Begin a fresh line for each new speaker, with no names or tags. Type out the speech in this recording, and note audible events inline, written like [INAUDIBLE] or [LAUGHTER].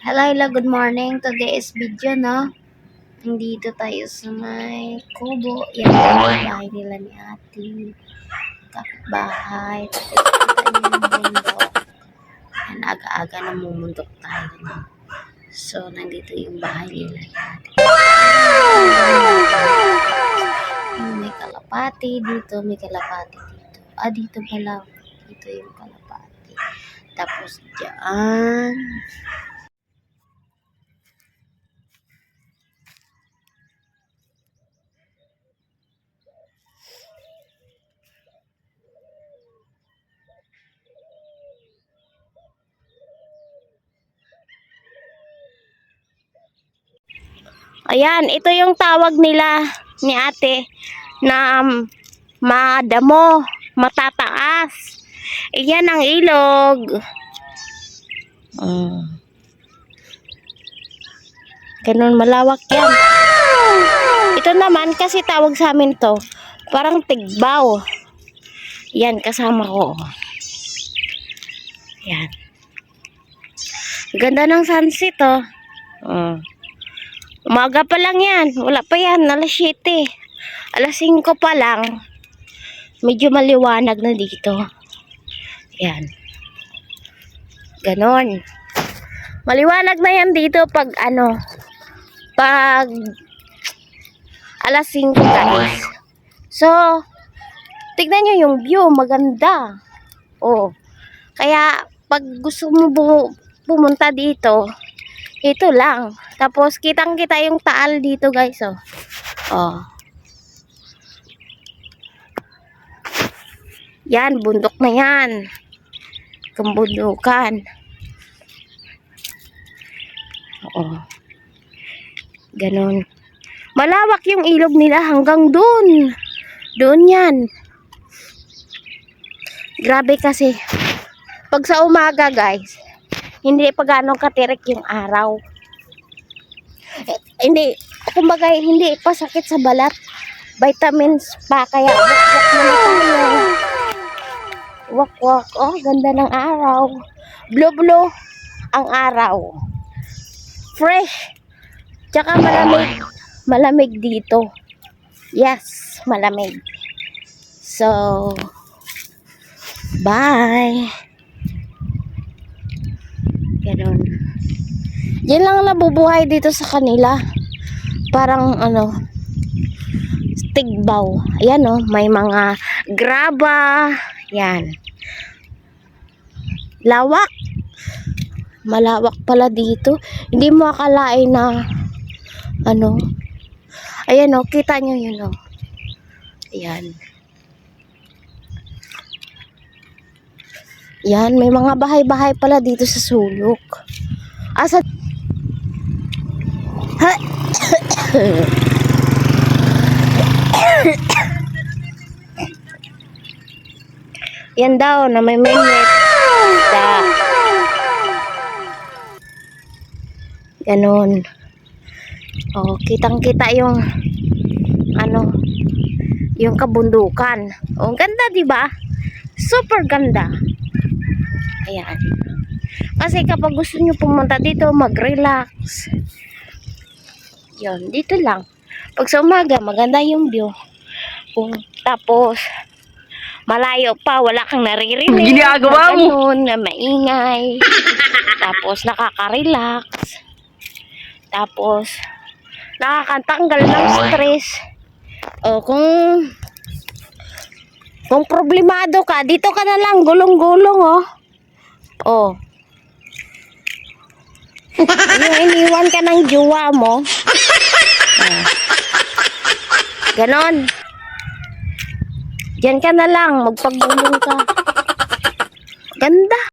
Hello, hello, good morning. Today is video, no? Nandito tayo sa may kubo. Yan ang bahay nila ni ate. Kapitbahay. Yan, aga-aga na mumundok tayo. No? So, nandito yung bahay nila ni ate. May kalapati dito, may kalapati dito. Ah, dito pala. Dito yung kalapati. Tapos dyan. Ayan, ito yung tawag nila ni ate na um, madamo, matataas. Ayan ang ilog. Mm. Ganun malawak yan. Ito naman kasi tawag sa amin to, parang tigbaw. Yan, kasama ko. Yan. Ganda ng sunset oh. Mm. Umaga pa lang yan. Wala pa yan. Alas 7. Alas 5 pa lang. Medyo maliwanag na dito. Yan. Ganon. Maliwanag na yan dito pag ano. Pag alas 5 guys. So, tignan nyo yung view. Maganda. Oh. Kaya, pag gusto mo pumunta dito, ito lang. Tapos, kitang kita yung taal dito, guys, oh. Oh. Yan, bundok na yan. Kumbundukan. Oo. Ganon. Malawak yung ilog nila hanggang doon. Doon yan. Grabe kasi. Pag sa umaga, guys, hindi pa ganong katirik yung araw. Eh, hindi, kumbaga hindi pa sakit sa balat. Vitamins pa, kaya wak-wak na tayo. Wak-wak, oh, ganda ng araw. Blue-blue ang araw. Fresh. Tsaka malamig. Malamig dito. Yes, malamig. So, bye. Ganon. Yan lang ang nabubuhay dito sa kanila. Parang ano, tigbaw. Ayan oh, may mga graba. Yan. Lawak. Malawak pala dito. Hindi mo akalain na ano. Ayan oh, kita nyo yun oh. Ayan. Yan, may mga bahay-bahay pala dito sa sulok. Asa Yan daw na may minute. Da. Ganon. Oh, kitang-kita yung ano, yung kabundukan. Oh, ganda, 'di ba? Super ganda. Ayan. Kasi kapag gusto nyo pumunta dito, mag-relax. Yun, dito lang. Pag sa umaga, maganda yung view. Kung, tapos, malayo pa, wala kang naririnig.
Ginagawa mo?
Ganun, na maingay. [LAUGHS] tapos, nakaka-relax. Tapos, nakakatanggal ng stress. O, kung kung problemado ka, dito ka na lang, gulong-gulong, oh. Oh. [LAUGHS] yung iniwan ka ng jowa mo. Ganon. Diyan ka na lang, magpagulong ka. Ganda.